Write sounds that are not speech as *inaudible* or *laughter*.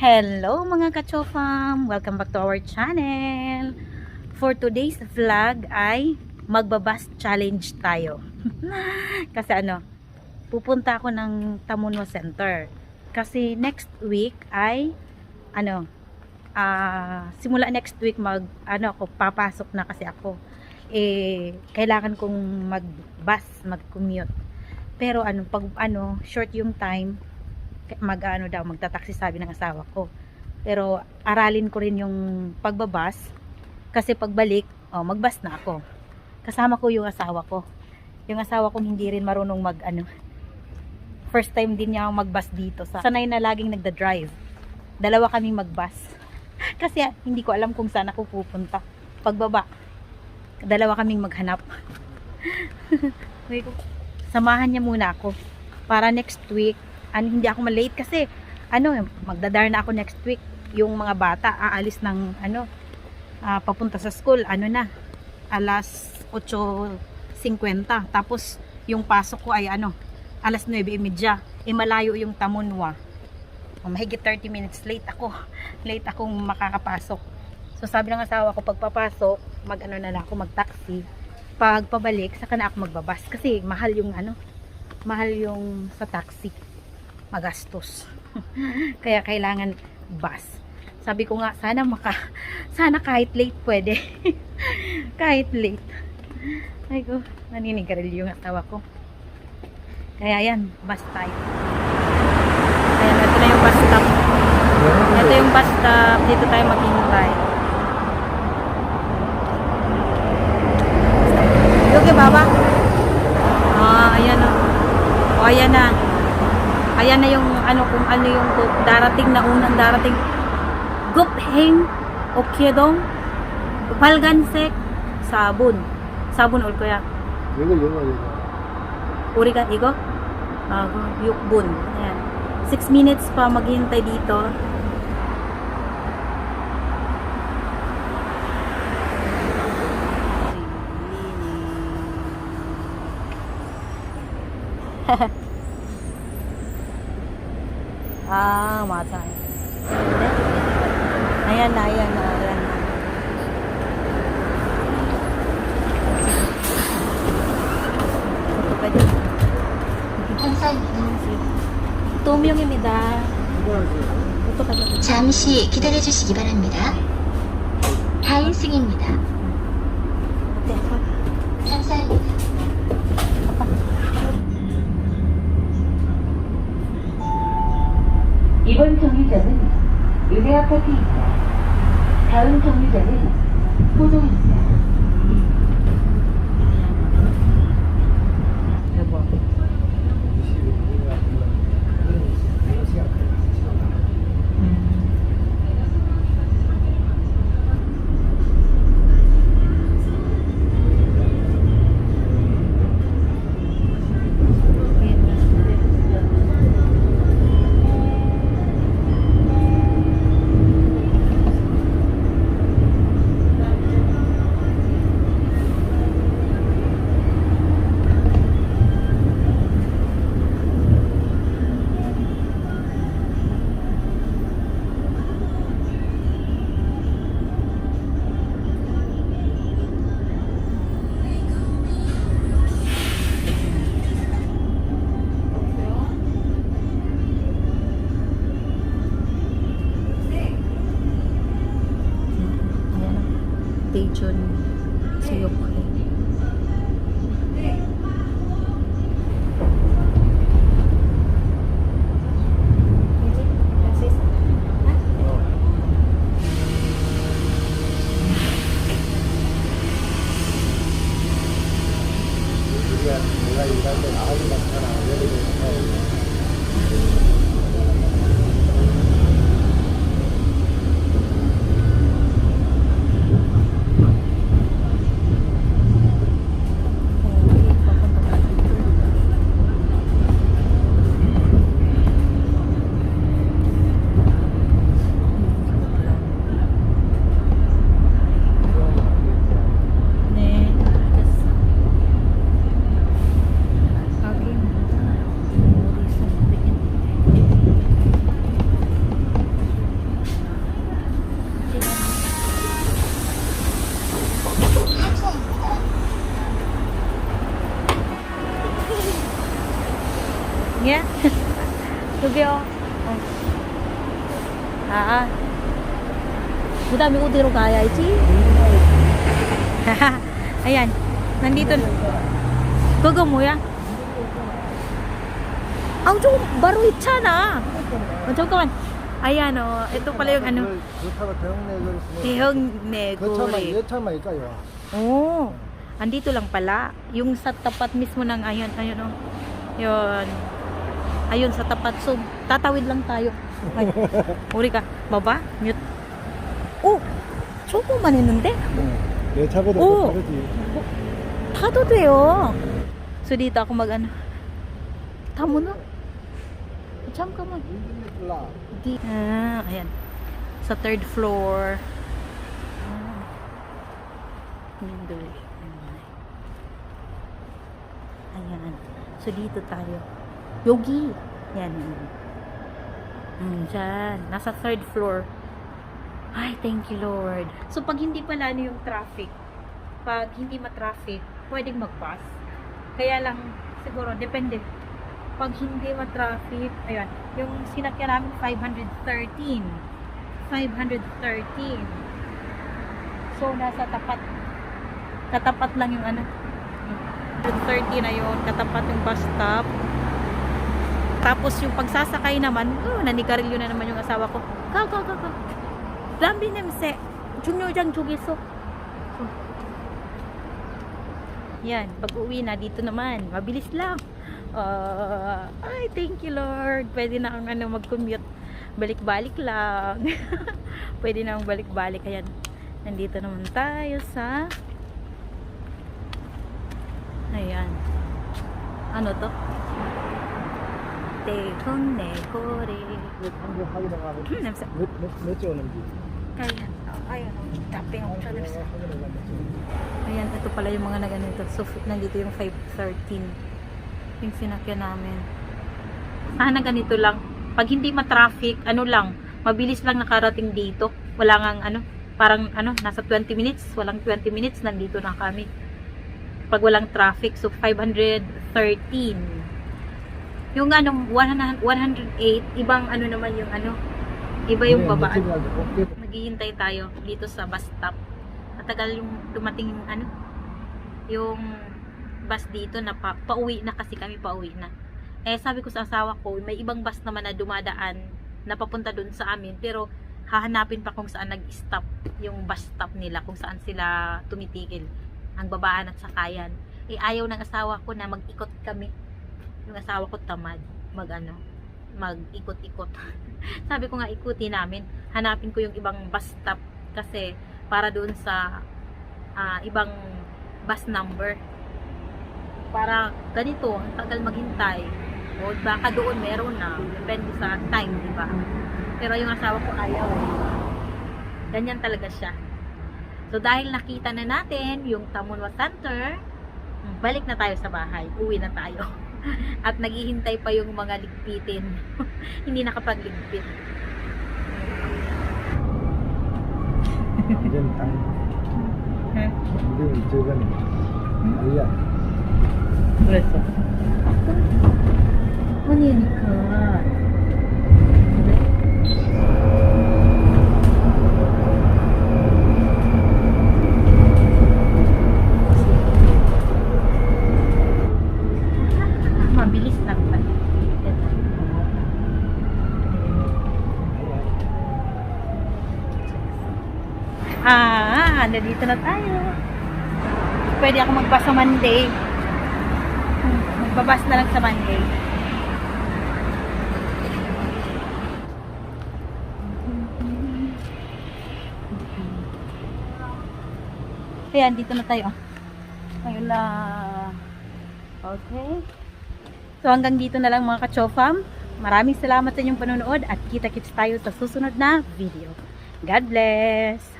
Hello mga kachofam! Welcome back to our channel! For today's vlog ay magbabas challenge tayo. *laughs* Kasi ano, pupunta ako ng Tamuno Center. Kasi next week ay ano, ah simula next week mag ano ako papasok na kasi ako. Eh kailangan kong mag-bus, mag-commute. Pero ano pag ano short yung time mag ano daw magtataksi sabi ng asawa ko. Pero aralin ko rin yung pagbabas kasi pagbalik oh, magbas na ako. Kasama ko yung asawa ko. Yung asawa ko hindi rin marunong mag ano first time din niya magbas dito. Sa sanay na laging nagda-drive. Dalawa kaming magbas. *laughs* Kasi hindi ko alam kung saan ako pupunta. Pagbaba dalawa kaming maghanap. *laughs* Samahan niya muna ako para next week ano, hindi ako malate kasi ano, magdadar na ako next week. Yung mga bata aalis ng ano, ah, papunta sa school, ano na, alas 8.50. Tapos yung pasok ko ay ano, alas 9.30. E malayo yung Tamunwa. Oh, mahigit 30 minutes late ako. *laughs* Late akong makakapasok. So sabi ng asawa ko pagpapasok, mag ano na lang ako mag-taxi. Pag pabalik, saka na ako magbabas kasi mahal yung ano, mahal yung sa taxi magastos. *laughs* Kaya kailangan bus. Sabi ko nga, sana maka, *laughs* sana kahit late pwede. *laughs* kahit late. Ay ko, naninigaril yung asawa ko. Kaya yan, bus tayo. Ayan, ito na yung bus stop. Ito yung bus stop. Dito tayo maghintay. Okay, baba? Ah, ayan na. O, ayan na ayan na yung ano kung ano yung kung darating na unang darating. Gupheng Okyedong Palgansek Sabon Sabon ol kuya. Yugo yugo yugo Uri ka igo? Uh, ah, yukbun. Ayan. 6 minutes pa maghintay dito. Hehehe *laughs* Ah, 맞아요. Ayan na, ayan na, ayan na. Ito pwede. 도명입니다. ito ka dito. 잠시 기다려 주시기 바랍니다. 다인승입니다. Ako. 감사합니다. 이번 정류장은 은혜 아파트입니다. 다음 정류장은 포동입니다. Daejeon Suyok. *laughs* Ah. 그다음에 어디로 가야지? Ayan. Nandito. 그거 뭐야? Ang 좀 바로 있잖아. 어, 잠깐만. Ayan oh. Ito pala yung ano. 그 차가 대형내에서 대형내 그 차만 고리. 얘 차만 있까요. Oo. Andito lang pala. Yung sa tapat mismo ng ayan, ayun oh. Yun. Ayun sa tapat. So, tatawid lang tayo. Ay. *laughs* Uri ka. Baba? Mute. 오! 조금만 했는데? 내 차보다 오. 더 빠르지. 타도 돼요. So, dito ako mag ano. Tamo na. 잠깐만. 몰라. Di, ah, ayan. Sa third floor. Ah. Window. Ayan. So, dito tayo. Yogi. Yan. Mm, dyan. Nasa third floor. Ay, thank you, Lord. So, pag hindi pala ano yung traffic, pag hindi ma-traffic, pwedeng mag-bus. Kaya lang, siguro, depende. Pag hindi ma-traffic, ayan, yung sinakyan namin 513. 513. So, nasa tapat. Katapat lang yung ano. 530 na yun. Katapat yung bus stop. Tapos yung pagsasakay naman, oh, nanigarilyo na naman yung asawa ko. Go, go, go, go. Rambi nemse. Junyo dyan, jugiso. Yan, pag uwi na dito naman. Mabilis lang. Uh, ay, thank you Lord. Pwede na akong ano, mag-commute. Balik-balik lang. *laughs* Pwede na akong balik-balik. Ayan, nandito naman tayo sa... Ayan. Ano to? てこねこれ Ayan, ito pala yung mga naganito. So, nandito yung 513. Yung sinakyan namin. Sana ganito lang. Pag hindi ma-traffic, ano lang, mabilis lang nakarating dito. Wala ngang ano, parang ano, nasa 20 minutes, walang 20 minutes, nandito na kami. Pag walang traffic, so 513. Yung ano, 100 108, ibang ano naman yung ano, iba yung babaan. Naghihintay tayo dito sa bus stop. Matagal yung dumating yung ano, yung bus dito na pa, pauwi na kasi kami pauwi na. Eh sabi ko sa asawa ko, may ibang bus naman na dumadaan na papunta dun sa amin pero hahanapin pa kung saan nag-stop yung bus stop nila, kung saan sila tumitigil ang babaan at sakayan. Eh ayaw ng asawa ko na mag-ikot kami. Yung asawa ko tamad mag ano, mag-ikot-ikot. *laughs* Sabi ko nga ikuti namin, hanapin ko yung ibang bus stop kasi para doon sa ah, ibang bus number. Para ganito, ang tagal maghintay. O baka doon meron na, depende sa time, di ba? Pero yung asawa ko ayaw. Ganyan talaga siya. So dahil nakita na natin yung Tamunwa Center, balik na tayo sa bahay. Uwi na tayo. *laughs* *laughs* At naghihintay pa yung mga ligpitin. *laughs* Hindi nakapagligpit. Diyan tayo. Ha? Diyan, diyan. Ayan. Ano yun? Ah, nandito na tayo. Pwede ako magbasa sa Monday. Magbabas na lang sa Monday. Ayan, dito na tayo. Ayun na. Okay. So hanggang dito na lang mga kachofam. Maraming salamat sa inyong panonood at kita-kits tayo sa susunod na video. God bless!